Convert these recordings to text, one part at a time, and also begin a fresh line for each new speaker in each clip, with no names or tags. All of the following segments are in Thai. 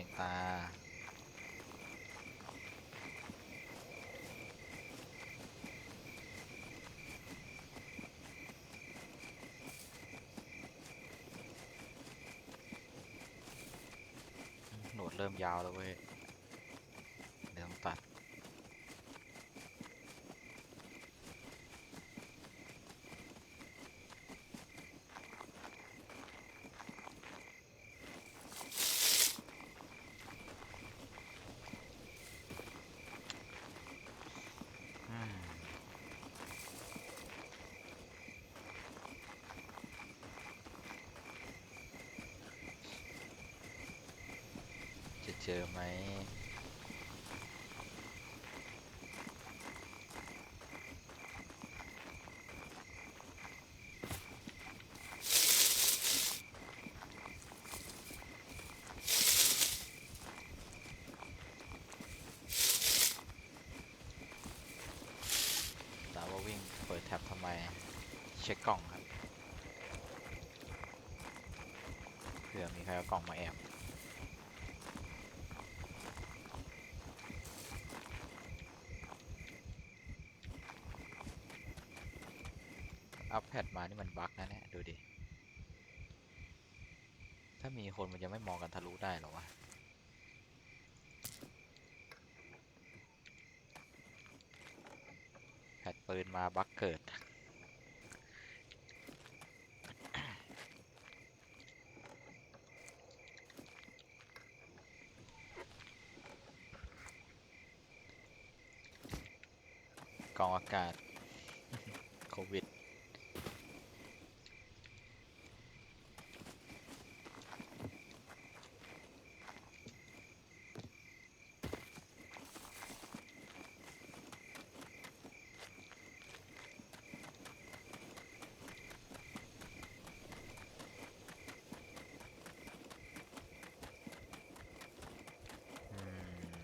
นะแยงตา หนวดเริ่มยาวแล้วเว้ย เดี๋ยวต้องตัด อืม จะ เจอไหม ถามว่าวิ่งเปิดแท็บทำไม เช็คกล่องครับ เผื่อมีใครเอากล่องมาแอบ อัพแพดมานี่มันบั๊กนะเนี่ยดูดิ ถ้ามีคนมันจะไม่มองกันทะลุได้หรอวะแพดปืนมาบั๊กเกิด กองอากาศ โควิด อืม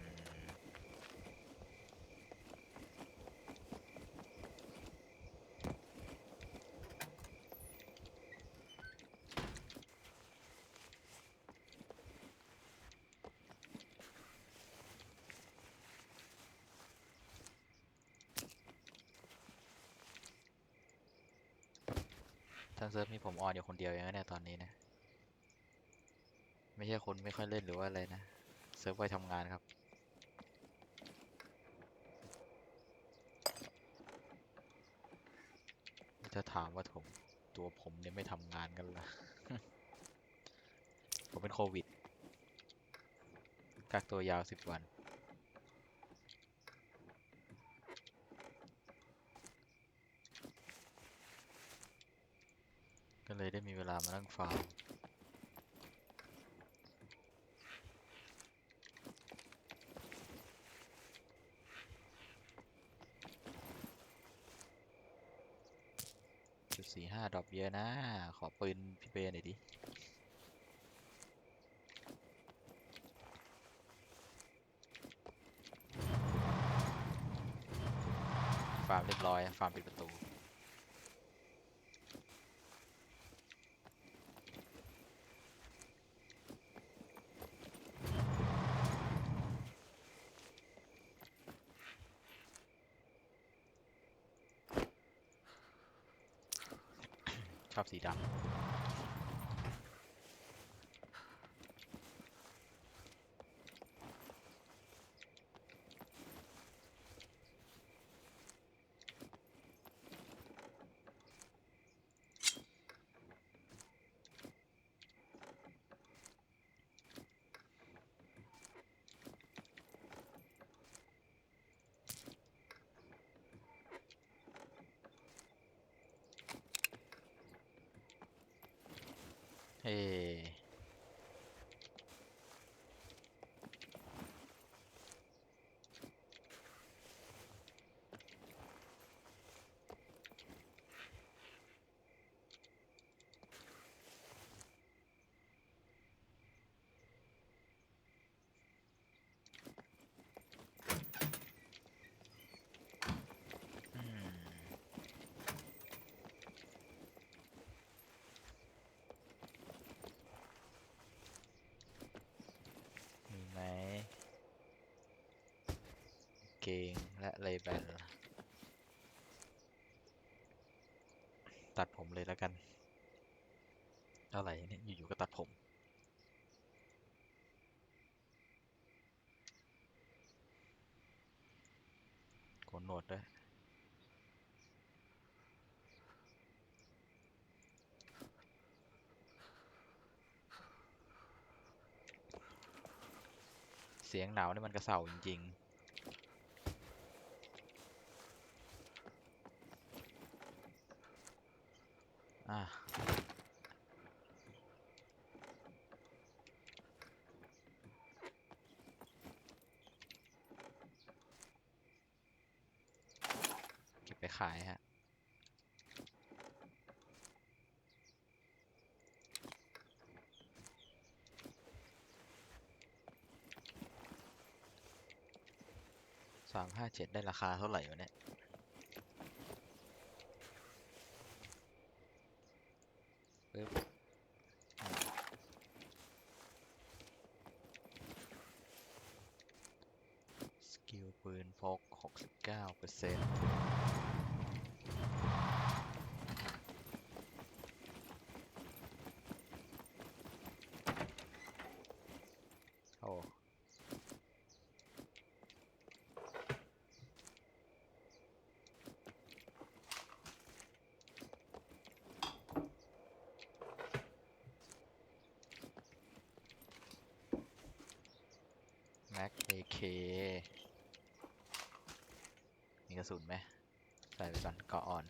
ทางเซิร์ฟมีผมออนอยู่คนเดียวองนะเนี่ยตอนนี้นะ ไม่ใช่คนไม่ค่อยเล่นหรือว่าอะไรนะ เซิร์ฟไว้ทำงานครับ จะถามว่าผมตัวผมเนี่ยไม่ทำงานกันเหรอผมเป็นโควิดกักตัวยาวสิบวัน ก็ เวลามานั่งฟาร์มจุดสี่ห้าดอปเยอะนะ ขอปืนพี่เบย์หน่อยดิฟาร์มเรียบร้อย ฟาร์มปิดประตู ชอบสีดำ เฮ้อืม เกงและเลแบนตัดผมเลยแล้วกัน อะไรเนี่ยอยู่ๆก็ตัดผม โกนหนวดด้วยเสียงหนาวนี่มันกระเสาจริงๆ อะ เก็บไปขายฮะ สาเจ็ดได้ราคาเท่าไหร่วะเนี่ย ปึ๊บสกิลปืนพกหกสิบเก้าเปอร์เซ็นต์โอ้ แม็กเอเคมีกระสุนไหมใส่ไปก่อนเกาะอ่อน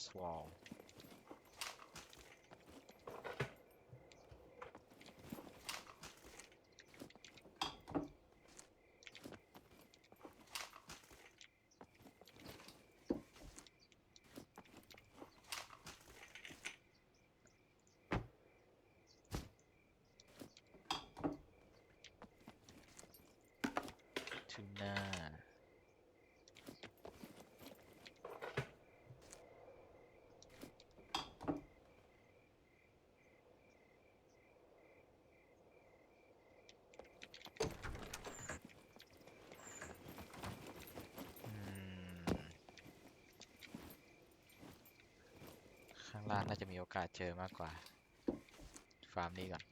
this wall. Tuna. ล่างน่าจะมีโอกาสเจอมากกว่า ฟาร์มนี้ก่อน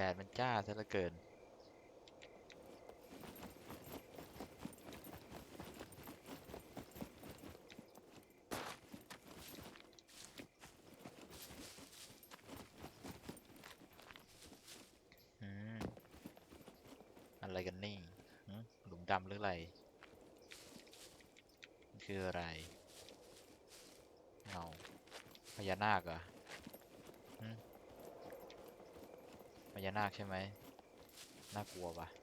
ดดมันจ้าซะเหลือเกิน อืม อะไรกันนี่หึหลุมดำหรืออะไรมันคืออะไร เงาพญานาคเหรอหึพญากใช่ไหมน่ากลัวปะ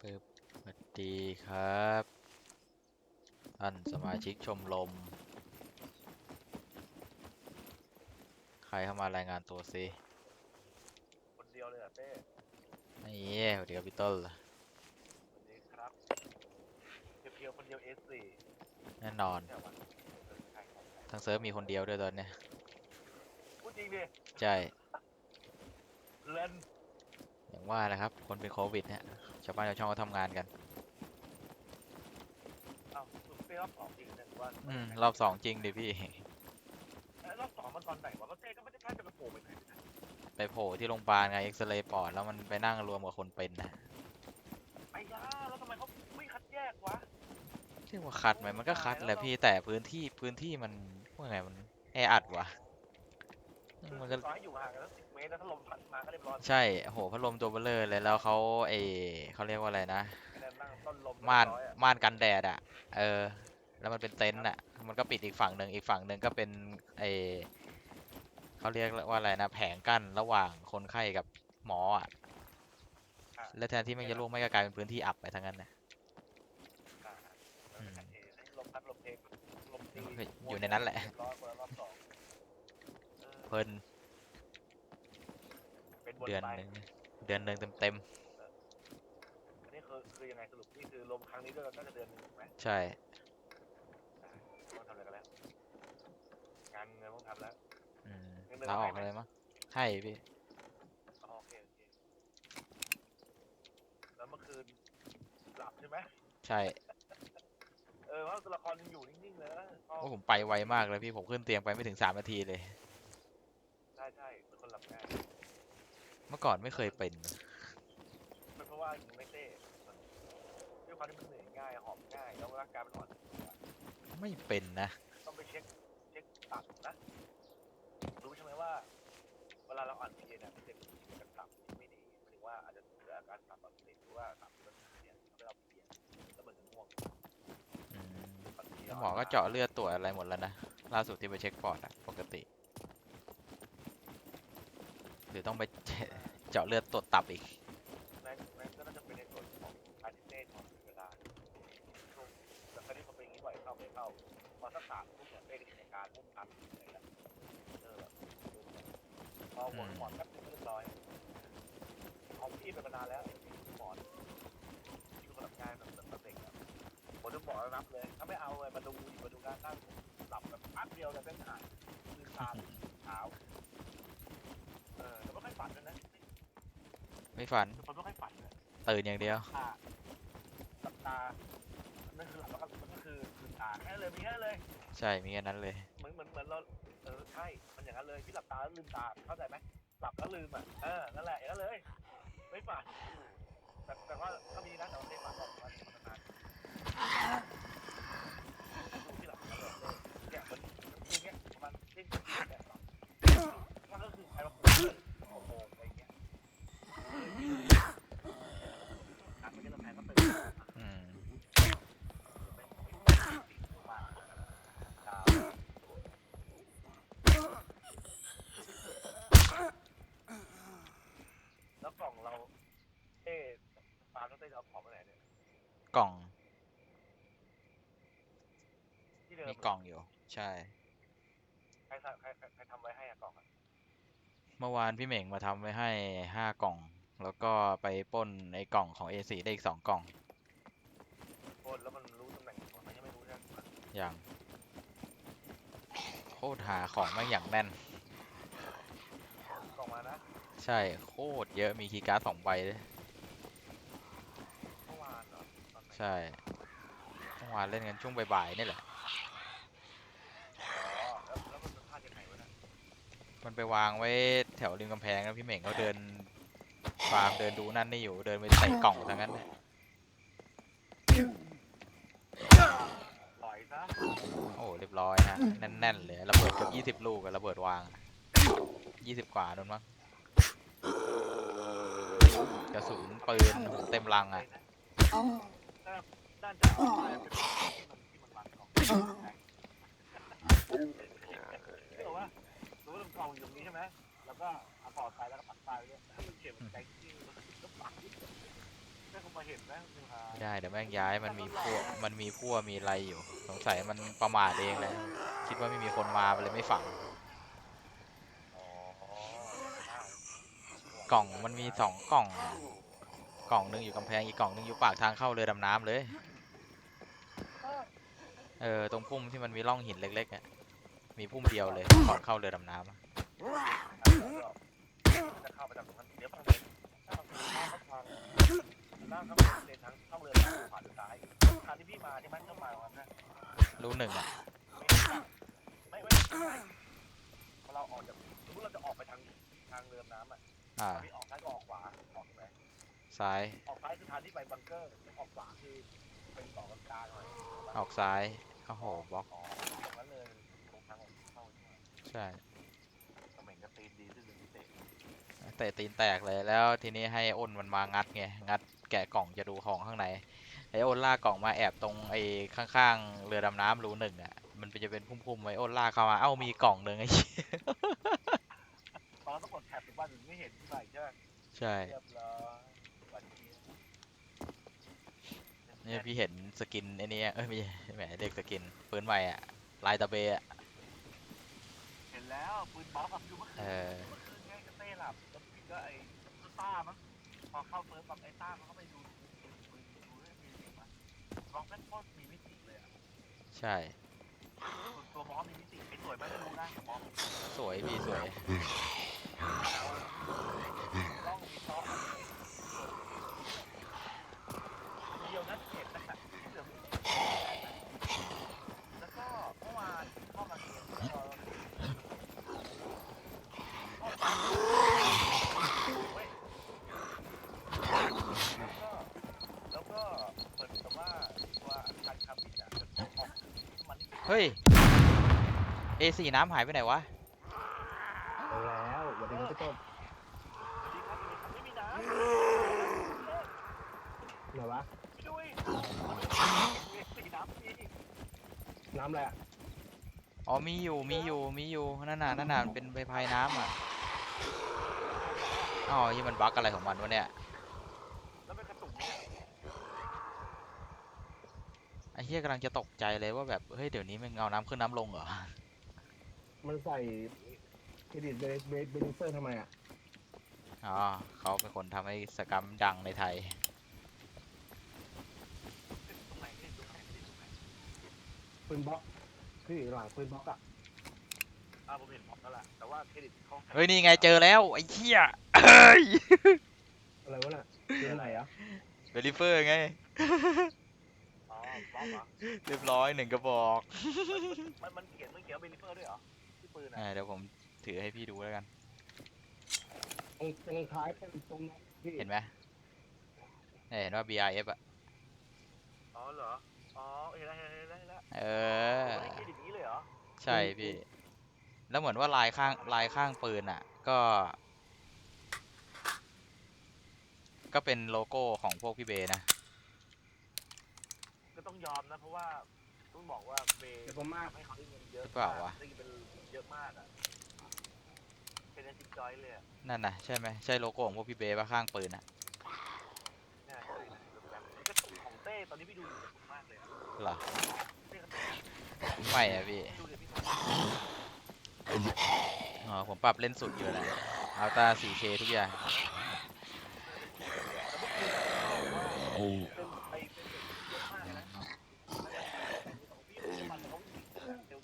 ปึ๊บสวัสดีครับ ท่านสมาชิกชมรม ใครเข้ามารายงานตัวซิ
คนเดียวเลยอะเป้
นี่สวัสดีครับพี่ต้น
สวัสดีครับเพียวๆคนเดียว
เอ
สสแน่นอน
ทางเซิร์ฟมีคนเดียวด้วยตอนเนี้ย
พูดจริงดิ
ใช่
เลน
ว่านะครับ คนเป็นโควิดเนี่ยชาวบ้านชาวช่องก็ทำงานกัน
เอ้าสุดเต้รอบสองจริงนะหรือว่า
อืม รอบสองจริงดิพี่
เอ้ยรอบสองมันตอนไหนวะก็เต้ก็ไม่ได้ค่าจะไปโผล่ไปไหนนะ
ไปโผล่ที่โรงพยาบาลไงเอ็กซเรย์ปอดแล้วมันไปนั่งรวมกับคนเป็นนะ
ไอ้ย่าแล้วทำไมเขาไม่คัดแยกวะ
เรียกว่าคัดไหมมันก็คัดแหละพี่แต่พื้นที่พื้นที่มันว่าไงมันแออัดว่ะ
คือ
มันก็
ต่อให้อยู่ห่างกันตั้งสิบเมตรแล้วถ้าลมพัดมาก็เรียบร้อย
ใช่โอ้โหพัดลมตัวเบลเลอร์เลยแล้วเขาเอเขาเรียกว่าอะไรนะ
ไอ้นั่นนั่งต้นลม
ม่าน
เรียบร้อยอะ
ม่านกันแดดอะ เออ แล้วมันเป็นเต็นท์อะ มันก็ปิดอีกฝั่งหนึ่งอีกฝั่งหนึ่งก็เป็นไอเขาเรียกว่าอะไรนะแผงกั้นระหว่างคนไข้กับหมออะ
อะ
แล้วแทนที่มันจะโล่งไม่ก็กลายเป็นพื้นที่อับไปทั้งนั้นนะ
อ่าแล้วก็ชัดเจนให้ลมพัดลมเพลลมตี
ก็อยู่ในนั้นแหละ
เรียบร้อยคนละรอบสองเออ
เพลิน
เป็นวน
เดือน
ไป
หนึ่งเดือนหนึ่งเต็มเต็ม
อันนี้คือคือยังไงสรุปนี่คือลมครั้งนี้ด้วยก็จะเดือนหนึงถูกไหม
ๆใช่
ต้องทำอะไรกันแล้วงานเงินต้องทำแล้ว
อืม
เงินเดือน
ลาออก
ให้ไหม
เลยมั้งให้พี่
อ๋อโอเคโอเคแล้วเมื่อคืนหลับใช่ไหม
ใช่
เออเพราะตัวละครยังอยู่นิ่งๆเลยนะพอ
โอ้ผมไปไวมากเลยพี่ผมขึ้นเตียงไปไม่ถึงสามนาทีเลย
ใช่ใช่เป็นคนหลับง่าย
เมื่อก่อนไม่เคยเป็น
เป็นเพราะว่ายิงไม่เต้มันด้วยความที่มันเหนื่อยง่ายหอบง่ายแล้วร่างกายมันอ่อนเพลีย
ไม่เป็นนะ
ต้องไปเช็คเช็คตับนะรู้ใช่ไหมว่า เวลาเราอ่อนเพลียเนี่ยมันจะมีการตับที่ไม่ดีหมายถึงว่าอาจจะเกิดอาการตับอักเสบหรือว่าตับมันเสียทำให้เราเพลียแล้วมันจะง่วง
อืม
บางที
แล้วหมอก็เจาะเลือดตรวจอะไรหมดแล้วนะ ล่าสุดที่ไปเช็คปอดอะปกติ หรือต้องไปเจาะเลือดตรวจตับอีก
นั่นนั่ก็น่าจะเป็นในส่วนของการที่เต้นของเวลาช่วงแต่ครั้นี้พอเป็นอย่างนี้บ่อยเข้าไม่เข้าพอสักสามทุ่มเนี่ยเต้ก็อยู่ในการมุ่งอัพอะไรแล้วเออแบบพอหัวหมอนแป๊บนึงเรียบร้อยของพี่เป็นมานานแล้วหมอนที่คนทำงานแบบแบบเด็กอะผมจะบอกแล้วนับเลย ถ้าไม่เอาเลยมาดูดิมาดูการตั้งหลับแบบพักเดียวเลยเป็นหายลืมตาเช้าเออแต่ไม่ค่อยฝันด้วยนะ
ไม่ฝัน
เป็นคนไม่ค่อยฝันเลย
ตื่นอย่างเดียว
ตาหลับตานั่นคือหลับแล้วก็มันก็คือลืมตาแค่นั้นเลยมีแค่นั้นเลย
ใช่มีแค่นั้นเลย
เหมือนเหมือนเหมือนเราเออใช่ มันอย่างนั้นเลยที่หลับตาแล้วลืมตาเข้าใจไหมหลับแล้วลืมอะเออนั่นแหละอย่างนั้นเลย ไม่ฝันแต่แต่ว่าก็มีนะแต่ว่าไม่ฝันหรอกมันมันนานดูที่หลับแล้วเลยเนี่ยมันมันดูเงี้ยประมาณเที่ยงคืนเนี่ยหลับมันก็คือใครมาปลุกเลยหกโมงอะไรเงี้ยนัดไปกันแล้วแพ้ก็ตื่น
อืม
แล้ว กล่องเราเอ๊ปาต้องเต้นเอาของไปไหนเนี่ย
กล่อง
ที่เดิม
มีกล่องอยู่ ใช่
ใครทำใครใครใครทำไว้ให้อะกล่องอะ
เมื่อวานพี่เหม่งมาทำไว้ให้ห้ากล่อง แล้วก็ไปปล้นไอ้กล่องของ A4 ได้อีกสองกล่อง
โคตรแล้วมันรู้ตำแหน่งของมันยังไม่รู้ใช่ไหม
อย่างโคตรหาของแม่งอย่างแน่น
กล่องมานะ
ใช่โคตรเยอะมีคีย์การ์ดสองใบเลย
เมื่อวานเหรอตอนไหน
ใช่เมื่อวานเล่นกันช่วงบ่ายๆนี่แหละ
อ๋อแล้วแล้วมันจะพลาดยังไงวะเนะ
มันไปวางไว้แถวริมกำแพงแล้วพี่เหม่งเขาเดินฟาร์มเดินดูนั่นนี่อยู่เดินไปใส่กล่องทั้งนั้นเลย
ปล่อยซะ
โอ้เรียบร้อยฮะแน่นๆเลยระเบิดเกือบยี่สิบลูกอะระเบิดวางยี่สิบกว่าโดนมั้ง กระสุนปืนเต็มลังอะ
น่าน่าจะเอาไปเป็นที่มันที่มันวางกล่องที่บอกว่ามันกองอยู่นี้ใช่ไหมแล้วก็เอาปอดไปแล้วก็ปักปลายเขียนใจที่มันก็ปักแม่งคงมาเห็นนะคุณพา
ไม่ได้เดี๋ยวแม่งย้ายมันมีพวกมันมีพวกมีอะไรอยู่ สงสัยมันประมาทเองแหละคิดว่าไม่มีคนมาเลยไม่ฝัง
อ๋อ
กล่องมันมีสองกล่อง กล่องหนึงอยู่กำแพงอีกกล่องหนึงอยู่ปากทางเข้าเรือดำน้ำเลย เออตรงพุ่มที่มันมีร่องหินเล็กๆอะมีพุ่มเดียวเลยก่อนเข้าเรือดำน้ำอะ
จะเข้าไปจากตรงนั้นเดี๋ยวฟังเลยถ้าเราข้ามทางนั่งข้ามเรือทางข้ามเรือทางขวาหรือซ้ายทางที่พี่มาที่มันเข้ามาวันนั้น
รู้หนึ่งอะ
ไม่ไม่พอเราออกจากสมมติเราจะออกไปทางทางเรือน้ำอะ
อ่า
พี่ออกซ้ายก็ออกขวาออกไหม
ซ้าย
ออกซ้ายคือทางที่ไปบังเกอร์ออกขวาคือเป็นต่อกลางๆหน่อย
ออกซ้าย โอ้โห บล็อก
อ๋อตรงนั้นเลยตรงทางออกเข้าใช่ไหม
ใช่
สมัยก็ตีนดีซึ่งเป็นพิเศษ
เตะตีนแตกเลย แล้วทีนี้ให้อ้นมันมางัดไง งัดแกะกล่องจะดูของข้างใน ไอ้อ้นลากกล่องมาแอบตรงไอ้ข้างๆ เรือดำน้ำรูหนึ่งอะ มันจะเป็นพุ่มๆไว้อ้นลากเข้ามา เอ้ามีกล่องหนึ่งไอ้เหี้ย
ตอนต้องกดแท็บถึงว่าถึงไม่เห็นที่ใหม่ใช่ไหม
ใช่
เรียบร้อยวันนี้
เนี่ยพี่เห็นสกินไอ้นี่เอ้ยไม่ใช่แหมเด็กสกินปืนใหม่อะลายตะเบะอะ
เห็นแล้วปืนบอสกับดูเมื่อคื
เอนอ
เมื่อคืนไงก็เต้หลับแล้วพี่ก็ไอ้ต้ามั้งพอเข้าเฟิร์สปั๊บไอ้ต้ามันก็ไปดูปืนปืนดูเรื่องมีมิติมั้ยบล็อกแม่งโคตรมีมิติเลยอะ
ใช่
ส่วนตัวบ อสมีมิติไอ้สวยไม่รู้นะแต่บอส
สวยพี่สวย
ต้องมีซอสเดียวนะเห็นนะเดี๋ยวแล้วก็เมื่อวานเข้ามาเรียนเอ่อเว้ยแล้วก็แล้วก็เหมือนกับว่าตัวอาคารคาบินอะจะออกมันนี่
เฮ้ย A4 น้ำหายไปไหนวะ
เอาแล้ววันนี้พี่ต้น
สวัสดีครับไม่มีน้ำ
ไหนวะ
พี่ดุ้ยมีสีน้ำพี่
น้ำอะไรอะ
อ๋อมีอยู่มีอยู่มีอยู่นั่นน่ะนั่นน่ะมันเป็นใบพายน้ำอะอ๋อยี่มันบั๊กอะไรของมันวะเนี่ย
แล้วเป็นกระตุกเนี่ย
ไอ้เหี้ยกำลังจะตกใจเลยว่าแบบเฮ้ยเดี๋ยวนี้มันเอาน้ำขึ้นน้ำลงเหรอ
มันใส่เครดิตเบสเบสเบนิเฟอร์ทำไมอะ
อ๋อเขาเป็นคนทำให้สกรรมดังในไทย
ปืนบล็อกที่อหลังปืนบล็อกอะ
อ่าผมเห็นพร้อมแล้วล่ะแต่ว่าเครดิตเขา
เฮ้ยนี่ไงเจอแล้วไอ้เหี้ยเฮ้ย
อะไรวะน่ะคืออะไรอะ
เบลิเฟอร์ไง
อ๋อพร้อมเหรอ
เรียบร้อยหนึ่งกระบอก
มันมันเขียนมันเขียนเบลิเฟอร์ด้วยเหรอ ปืน
อ่า
อะ
เดี๋ยวผมถือให้พี่ดูแล้วกัน
ตรงตรงท้ายเป็นตรงนั้นที่
เห็นไหมเนี่ยเห็นว่า BRF อะ
อ๋อเหรอ อ๋อเห็นแล้วเห็นแล้วเห็นแล้ว
เอ
เอ
อ
อได้เครดิตนี้เลยเหรอ
ใช่พี่ แล้วเหมือนว่าลายข้างลายข้างปืนอะ ก็ ก็เป็นโลโก้ของพวกพี่เบนะ
ก็ต้องยอมนะ เพราะว่าต้องบอกว่าเบย์
เดี๋ยวผมมาก
ทำให้เขาได้เงินเยอะ
หรือเปล่าวะ
ได้เงินเป็น เยอะมากอะ เป็นอาชีพจอยเลยอะ
นั่นนะใช่ไหมใช่โลโก้ของพวกพี่เบปะข้างปืนอะ
น่าใช่นะแบบมันก็ตุกของเต้ตอนนี้พี่ดูอยู่ตุกมากเลยอะ
เหรอ
เต้ก็ตุก
ไม่อะพี่
ดูเลยพี่
อ๋อผมปรับเล่นสุดอยู่แหละอัลตา 4K ทุกอย่าง
เป็นไปเป็นเด็กเยอะมากนะของพี่มันมันเขาเร็ว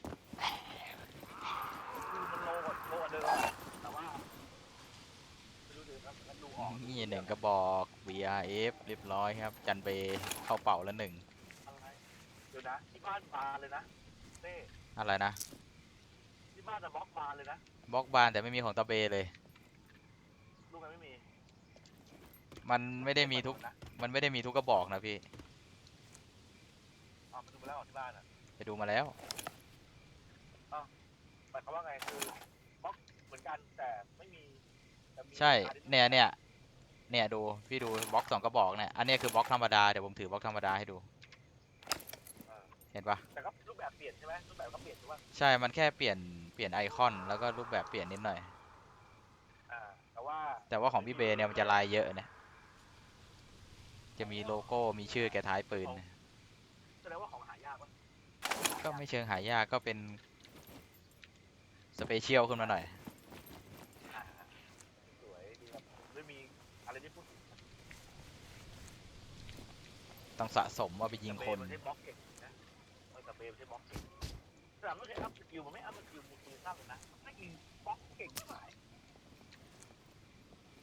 คือมันโลกว่าโลกว่าเดิมอะแต่ว่าไม่รู้เดี๋ยวครับงั้นดูออก
นี่ หนึ่งกระบอก BRF เรียบร้อยครับ จันเบเข้าเป่าแล้วหนึ่ง
อะไรเดี๋ยวนะที่บ้านบานเลยนะเต้
อะไรนะ
ที่บ้านจะบล็อกบานเลยนะ
บล็อกบานแต่ไม่มีของตาเบเลย
ลูกมันไม่มี
มันไม่ได้มีทุก
นะ
มันไม่ได้มีทุกกระบอกนะพี่
อ๋อมาดูมาแล้วเหรอที่บ้านอะ
ไปดูมาแล้ว
หมายความว่าไงคือบล็อกเหมือนกันแต่ไม่มีแต่มี
ใช่
อาร์ตที่
เนี่ยเนี่ย เนี่ยดูพี่ดูบล็อกสองกระบอกเนี่ยอันเนี้ยคือบล็อกธรรมดาเดี๋ยวผมถือบล็อกธรรมดาให้ดู เห็นปะ
แต่ก็รูปแบบเปลี่ยนใช่ไหมรูปแบบก็เปลี่ยนใช่ไหม
ใช่มันแค่เปลี่ยนเปลี่ยนไอคอนแล้วก็รูปแบบเปลี่ยนนิดหน่อย
อ่าแต่ว่า
แต่ว่าของพี่เบเนี่ยมันจะลายเยอะเนี่ยจะมีโลโก้มีชื่อแกท้ายปืน
แสดงว่าของหายากวะ
ก็ไม่เชิงหายากก็เป็นสเปเชียลขึ้นมาหน่อย
อ่าสวยดีครับไม่มีอะไรที่พูดถึง
ต้องสะสมว่าไปยิงคน
สเปรย์มันใช้บล็อกเก่งนะเออสเปรย์มันใช้บล็อกเก่งแต่ไม่เคยอัพสกิลมันไม่อัพสกิลมือปืนสร้างเลยนะมันไม่ยิงบล็อกเก่งเท่าไหร่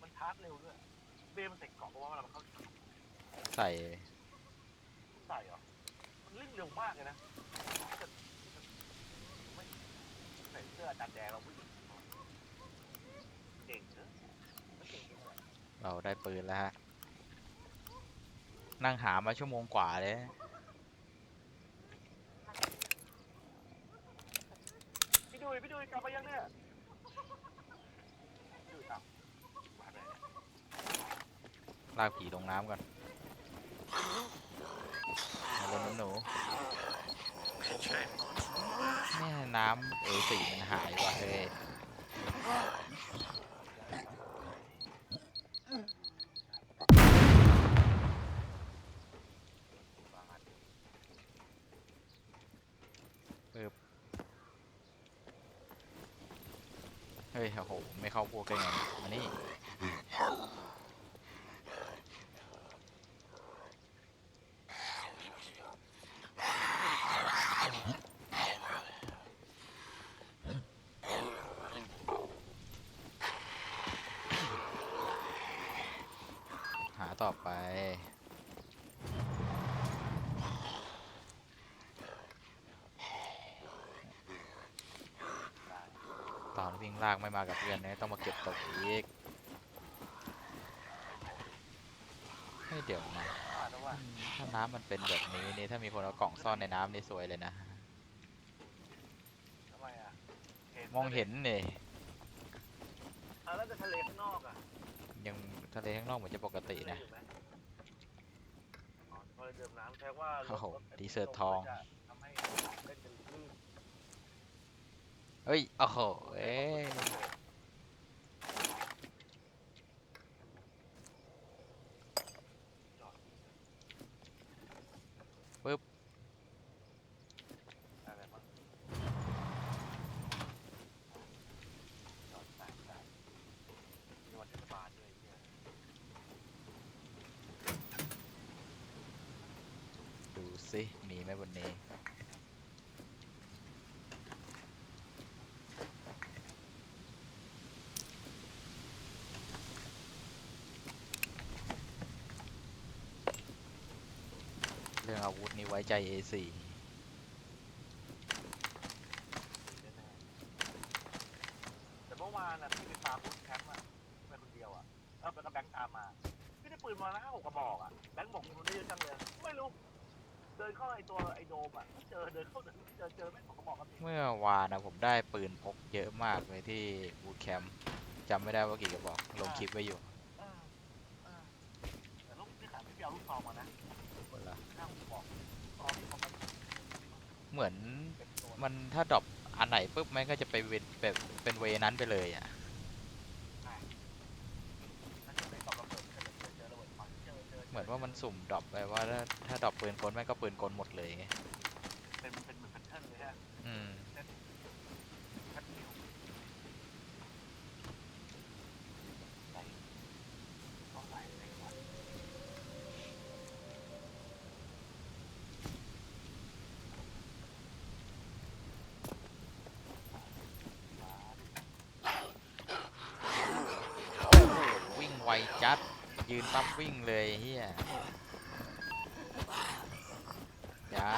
มันชาร์จเร็วด้วยเบย์มันใส่เกราะเพราะว่าเวลามันเข้า
ใส่
ใส่เหรอมันวิ่งเร็วมากเลยนะไม่ใส่เสื้ออาจารย์แดงเราผู้หญิงเก่งเนอะไม่เก่งจริงเลย
เราได้ปืนแล้วฮะ นั่งหามาชั่วโมงกว่าเลย
พี่ดุยพี่ดุยกลับมายังเนี่ยพี่ดุยกลับมาเลย
ลากผีลงน้ำก่อนมาลงน้ำหนูเนี่ยน้ำเอสีมันหายว่ะเฮ้ย เฮ้ยโอ้โหไม่เข้าพวกได้ไงมานี่ หาต่อไป ตอนวิ่งลากไม่มากับเพื่อนเนี่ยต้องมาเก็บตกอีกให้ยเดี๋ยวนะ
อ่าแล้วว่า
ถ้าน้ำมันเป็นแบบนี้นี่ถ้ามีคนเอากล่องซ่อนในน้ำนี่สวยเลยนะ
ทำไมอะ
มองเห็นเนี่ย
อ่าแล้วจะทะเลข้างนอกอะ
ยังทะเลข้างนอกเหมือนจะปกตินะ
อยู่ไหมอ๋อพอเดิมน้ำแปลว่า
โอ้โห
รถ
ดีเซอร์ทอง
จะทำให้เล่นเป็นลื่น
เฮ้ย โอ้โหเอ้ย
อะไรบ้างจอดตากแดดมีวันเทศบาลด้ว
ดูสิ มีไหมบนนี้ เรื่องอาวุธนี่ไว้ใจ A4
แต่เมื่อวานน่ะพี่ไปฟาร์มบูธแคมป์อะไปคนเดียวอะแล้วแล้วก็แบงค์ตามมาพี่ได้ปืนมาแล้วห้าหกกระบอกอะแบงค์บอกมีคนได้เยอะจังเลยไม่รู้เดินเข้าไอตัวไอโดมอะไม่เจอเดินเข้าเดินไม่เจอเจอไม่งสองกระบอกกัน
เมื่อวานนะผมได้ปืนพกเยอะมากเลยที่บูทแคมป์จำไม่ได้ว่ากี่กระบอกลงคลิปไว้อยู่
เออเออแต่ลูกที่ขายไม่ไปเอาลูกซองมานะ
หมดละ
ห้าหกกระบอกซองที่เขามา
เหมือน
เป็นตัว
มันถ้าดรอปอันไหนปุ๊บมันก็จะไปเวนแบบเป็นเวนั้นไปเลยอะ
นั่นคือในกล่องระเบิดเจอเจอเจอระเบิดควันเจอเจอ
เหมือนว่ามันสุ่มดรอปไปว่าถ้าถ้าดรอปปืนกลแม่งก็ปืนกลหมดเลยไง
เป็นเป็นเหมือนแพทเทิร์นเลยฮะ
อืม
แพทนิวใส่ต้องใส่ในวัน
วิ่งไวจัด ยืนปั๊บวิ่งเลยเฮียยา